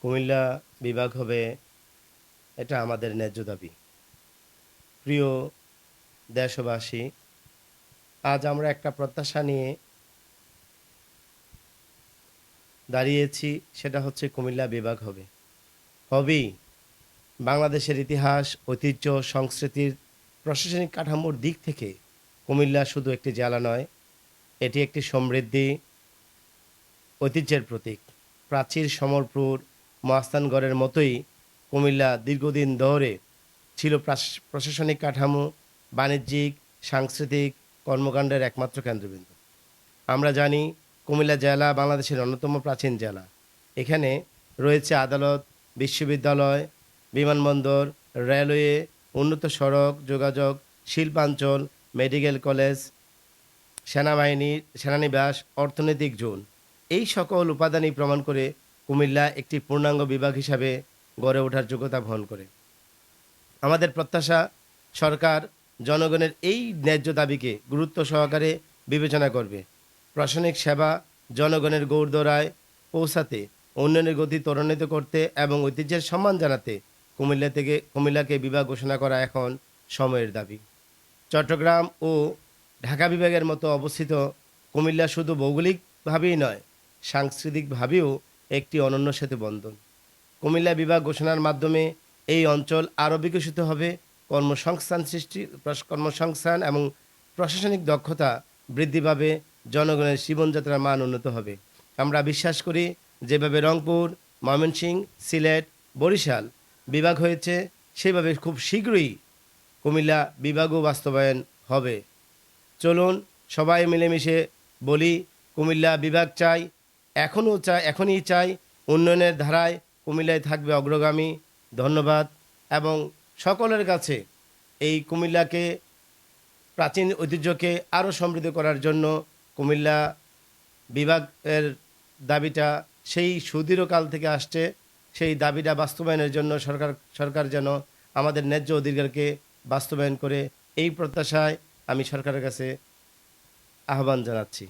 কুমিল্লা বিভাগ হবে এটা আমাদের ন্যায্য দাবি। প্রিয় দেশবাসী, আজ আমরা একটা প্রত্যাশা নিয়ে দাঁড়িয়েছি, সেটা হচ্ছে কুমিল্লা বিভাগ হবে। হবেই। বাংলাদেশের ইতিহাস, ঐতিহ্য, সংস্কৃতির প্রশাসনিক কাঠামোর দিক থেকে কুমিল্লা শুধু একটি জেলা নয়, এটি একটি সমৃদ্ধি, ঐতিহ্যের প্রতীক। প্রাচীর সমরপুর মহাস্থানগড়ের মতোই কুমিল্লা দীর্ঘদিন ধরে ছিল প্রশাসনিক কাঠামো, বাণিজ্যিক, সাংস্কৃতিক কর্মকাণ্ডের একমাত্র কেন্দ্রবিন্দু। আমরা জানি কুমিল্লা জেলা বাংলাদেশের অন্যতম প্রাচীন জেলা। এখানে রয়েছে আদালত, বিশ্ববিদ্যালয়, বিমানবন্দর, রেলওয়ে, উন্নত সড়ক, যোগাযোগ, শিল্পাঞ্চল, মেডিকেল কলেজ, সেনাবাহিনী, সেনানিবাস, অর্থনৈতিক জোন। এই সকল উপাদানই প্রমাণ করে কুমিল্লা একটি পূর্ণাঙ্গ বিভাগ হিসাবে গড়ে ওঠার যোগ্যতা বহন করে। আমাদের প্রত্যাশা, সরকার, জনগণের এই ন্যায্য দাবিকে গুরুত্ব সহকারে বিবেচনা করবে। প্রশাসনিক সেবা, জনগণের গৌরদরায় পৌঁছাতে, উন্নয়নের গতি ত্বরান্বিত করতে এবং ঐতিহ্যের সম্মান জানাতে কুমিল্লা থেকে, কুমিল্লাকে বিভাগ ঘোষণা করা এখন সময়ের দাবি। চট্টগ্রাম ও ঢাকা বিভাগের মতো অবস্থিত কুমিল্লা শুধু ভৌগোলিকভাবেই নয়, সাংস্কৃতিকভাবেও একটি অনন্য সেতু বন্ধন কুমিল্লা বিভাগ ঘোষণার মাধ্যমে এই অঞ্চল আরও বিকশিত হবে। কর্মসংস্থান সৃষ্টি কর্মসংস্থান এবং প্রশাসনিক দক্ষতা বৃদ্ধি পাবে। জনগণের জীবনযাত্রার মান উন্নত হবে। আমরা বিশ্বাস করি, যেভাবে রংপুর ময়মনসিংহ সিলেট, বরিশাল বিভাগ হয়েছে, সেভাবে খুব শীঘ্রই কুমিল্লা বিভাগও বাস্তবায়ন হবে। চলুন সবাই মিলেমিশে বলি, কুমিল্লা বিভাগ চাই এখনও চাই এখনই চাই উন্নয়নের ধারায় কুমিল্লায় থাকবে অগ্রগামী। ধন্যবাদ। এবং সকলের কাছে এই কুমিল্লাকে, প্রাচীন ঐতিহ্যকে আরও সমৃদ্ধ করার জন্য কুমিল্লা বিভাগের দাবিটা সেই সুদীর্ঘকাল থেকে আসছে। সেই দাবিটা বাস্তবায়নের জন্য সরকার সরকার যেন আমাদের ন্যায্য অধিকারকে বাস্তবায়ন করে এই প্রত্যাশায় আমি সরকারের কাছে আহ্বান জানাচ্ছি।